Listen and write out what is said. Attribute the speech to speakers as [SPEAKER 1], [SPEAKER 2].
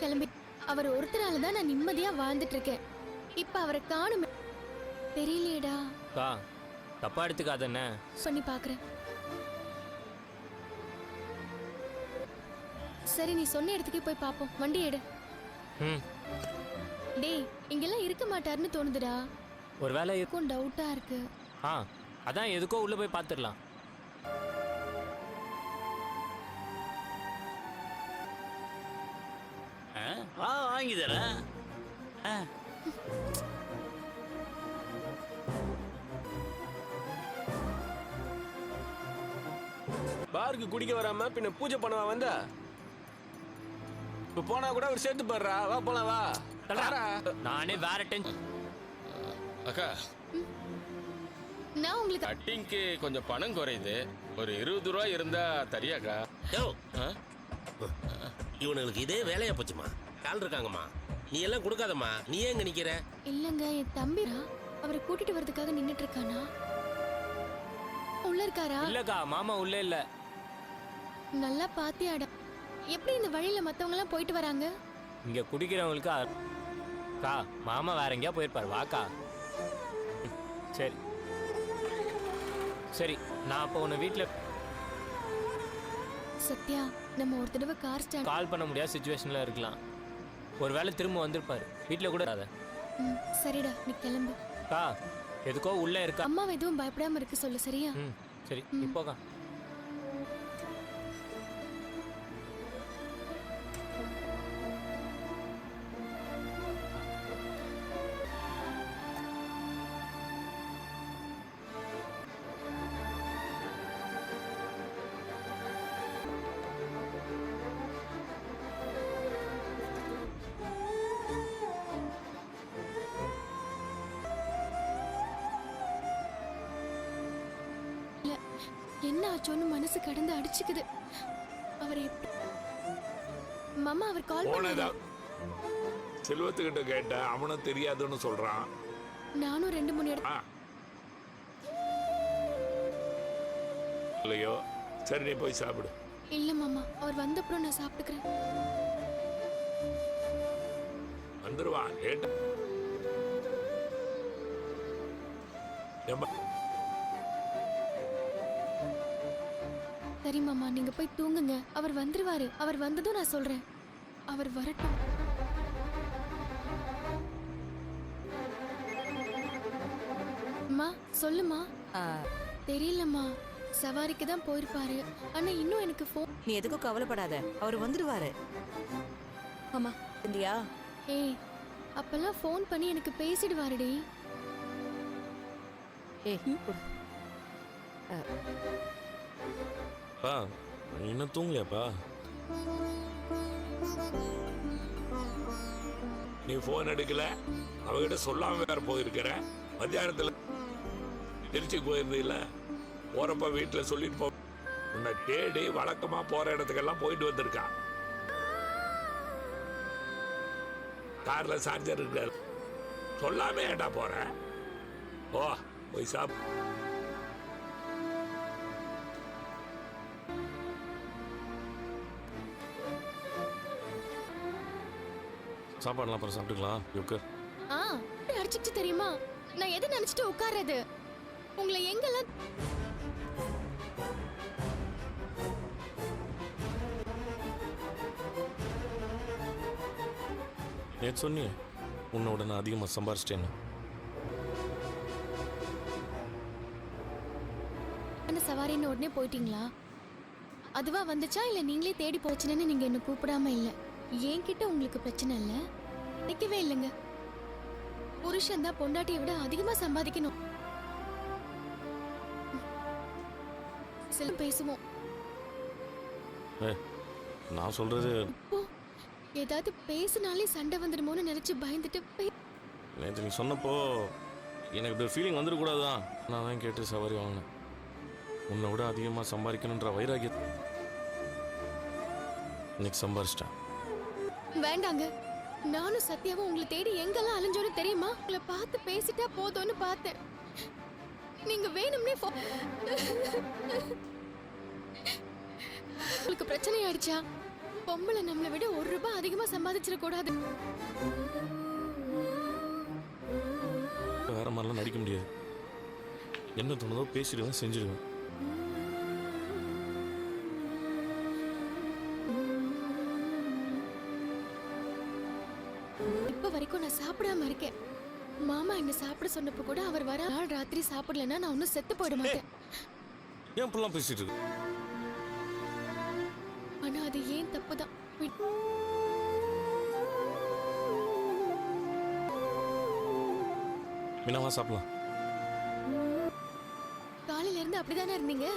[SPEAKER 1] கிளம்பி அவர் ஒருத்தரால தான் நான் நிம்மதியா வாழ்ந்துட்டு இருக்கேன் இப்ப அவரை காணும் தெரியலையேடா
[SPEAKER 2] அக்கா தப்பா எடுத்துக்காத என்ன
[SPEAKER 1] பண்ணி பாக்குறேன். சரி நீ சொன்ன இடத்துக்கே போய் பாப்போம். வண்டி எடு.
[SPEAKER 2] ம்.
[SPEAKER 1] டேய் இங்கெல்லாம் இருக்க மாட்டாருன்னு தோணுதுடா.
[SPEAKER 2] ஒரு வேலை
[SPEAKER 1] எனக்கும் டவுட்டா இருக்கு.
[SPEAKER 2] ஆ அதான் எதுக்கோ உள்ள போய் பார்த்துடலாம்
[SPEAKER 3] வா வாங்கி தரேன்.
[SPEAKER 4] பாருக்கு குடிக்க வராம பின்ன பூஜை பண்ணவா வந்த? இப்ப போனா கூட அவர் சேர்த்து பாடுறா. வா போலாம் வா. வாடா.
[SPEAKER 2] நானே வேற டென்ஷன்
[SPEAKER 5] அக்கா.
[SPEAKER 1] நான் உங்களுக்கு
[SPEAKER 5] கட்டிங்க்கு கொஞ்சம் பணம் குறையுது. ஒரு இருபது ரூபா இருந்தா தரியாக்கா.
[SPEAKER 3] யோ.
[SPEAKER 5] ஆ?
[SPEAKER 3] இவனுங்களுக்கு இதே வேலையா போச்சுமா. கால் இருக்காங்கம்மா. நீ எல்லாம் கொடுக்காதம்மா. நீ ஏங்க நிக்கிற?
[SPEAKER 1] இல்லங்க என் தம்பிரா அவரை கூட்டிட்டு வரதுக்காக நின்னுட்டு இருக்கானா உள்ள இருக்காரா?
[SPEAKER 2] இல்லக்கா மாமா உள்ள இல்ல.
[SPEAKER 1] நல்லா பாத்தியாடா. எப்படி இந்த வழியில மத்தவங்க எல்லாம் போயிட்டு வராங்க?
[SPEAKER 2] இங்க குடிக்கிறவங்களுக்கு அ- அக்கா மாமா வேற எங்கேயா போயிருப்பார். வாக்கா. சரி. சரி நான் அப்போ உன்னை வீட்டில்
[SPEAKER 1] சத்யா நம்ம ஒரு தடவை கார் ஸ்டாண்ட்
[SPEAKER 2] கால் பண்ண முடியாத சுச்சுவேஷனில் இருக்கலாம். ஒருவேளை திரும்ப வந்திருப்பாரு. வீட்டில் கூட இராத.
[SPEAKER 1] ம், சரிடா நீ கிளம்பு.
[SPEAKER 2] அக்கா எதுக்கோ உள்ள இருக்கா?
[SPEAKER 1] அம்மாவை எதுவும் பயப்படாம இருக்க சொல்லு சரியா?
[SPEAKER 2] ம் சரி இப்போக்கா
[SPEAKER 1] என்ன ஆச்சோன்னு மனசு கடந்து அடிச்சுக்குது. அவர் மாமா அவர் கால் பண்ணாரு.
[SPEAKER 6] செல்வத்துக்கிட்ட கேட்ட அவனும் தெரியாதுன்னு சொல்றான்.
[SPEAKER 1] நானும் ரெண்டு மூணு இடத்துல
[SPEAKER 6] ஆ. இல்லையோ? சரி நீ போய் சாப்பிடு.
[SPEAKER 1] இல்ல மாமா அவர் வந்தப்புறம் நான் சாப்பிட்டுக்கிறேன்.
[SPEAKER 6] வந்துருவான் கேட்ட
[SPEAKER 1] சரி மாமா நீங்க போய் தூங்குங்க. அவர் வந்துருவாரு. அவர் வந்ததும் நான் சொல்றேன். அவர் வரட்டும். அம்மா சொல்லுமா? தெரியலம்மா. சவாரிக்கு தான் போயிருப்பாரு. ஆனா இன்னும் எனக்கு ஃபோன்
[SPEAKER 7] நீ எதுக்கும் கவலைப்படாத. அவர் வந்துடுவாரு ஆமா இந்தியா?
[SPEAKER 1] ஏய் அப்பெல்லாம் ஃபோன் பண்ணி எனக்கு பேசிடுவாருடி.
[SPEAKER 7] ஏய்.
[SPEAKER 4] பா நீ இன்னும் தூங்கலையாப்பா?
[SPEAKER 6] நீ ஃபோன் எடுக்கல? அவகிட்ட சொல்லாம வேற போயிருக்கிற? மத்தியானத்துல திருச்சிக்கு போயிருந்தீங்கள போறப்ப வீட்டுல சொல்லிட்டு போ உன்னை தேடி வழக்கமா போற இடத்துக்கெல்லாம் போயிட்டு வந்திருக்கான் கார்ல சார்ஜர் இருக்காரு சொல்லாம ஏன்டா போற? ஓ போய் சாப்
[SPEAKER 4] சாப்பாடுலாம் அப்புறம் சாப்பிட்டுக்கலாம் யோக்கர்
[SPEAKER 1] ஆ அடிச்சிட்டு தெரியுமா? நான் எதை நினைச்சிட்டு உட்கார்றது? உங்களை எங்கெல்லாம்
[SPEAKER 4] நேற்று சொன்னியே உன்னோட நான் அதிகமாக சம்பாரிச்சிட்டேன்னு.
[SPEAKER 1] அந்த சவாரின்னு உடனே போயிட்டீங்களா? அதுவா வந்துச்சா? இல்ல நீங்களே தேடி போச்சுன்னு நீங்க என்ன கூப்பிடாம இல்ல? என்கிட்ட உங்களுக்கு பிரச்சனை இல்ல? நிக்கவே இல்லைங்க. புருஷன் தான் பொண்டாட்டியை விட அதிகமா சம்பாதிக்கணும். சில பேசுவோம்.
[SPEAKER 4] நான் சொல்கிறது
[SPEAKER 1] இப்போ ஏதாவது பேசினாலே சண்டை வந்துடுமோன்னு நினைச்சு பயந்துட்டு பே-
[SPEAKER 4] நேற்று நீ சொன்னப்போ எனக்கு இப்படி ஃபீலிங் வந்துடக்கூடாது தான் நான் தான் கேட்டு சவாரி வாங்கினேன். உன்னை விட அதிகமாக சம்பாதிக்கணுன்ற வைராகியம் இன்னைக்கு சம்பாரிச்சிட்டேன்.
[SPEAKER 1] வேண்டாங்க. நானும் சத்யாவும் உங்களை தேடி எங்கெல்லாம் அலைஞ்சோன்னு தெரியுமா? உங்களை பார்த்து பேசிட்டா போதும்னு பார்த்தேன். நீங்க வேணும்னே போ- உங்களுக்கு பிரச்சனை ஆயிடுச்சா பொம்பளை நம்மளை விட ஒரு ரூபாய் அதிகமா சம்பாதிச்சிட கூடாது
[SPEAKER 4] வேற மாதிரிலாம் நடிக்க முடியாது. என்ன தோணுதோ பேசிடுவேன் செஞ்சிடுவேன்.
[SPEAKER 1] இப்ப வரைக்கும் நான் சாப்பிடாம இருக்கேன். மாமா என்ன சாப்பிட சொன்னப்ப கூட அவர் வர நாள் ராத்திரி சாப்பிடலன்னா நான் ஒன்னும் செத்து போயிட மாட்டேன்.
[SPEAKER 4] ஏன் இப்படிலாம் பேசிட்டு இருக்கு?
[SPEAKER 1] ஆனா அது ஏன் தப்புதான்?
[SPEAKER 4] மீனாவா சாப்பிடலாம்.
[SPEAKER 1] காலையில இருந்து அப்படிதானே இருந்தீங்க?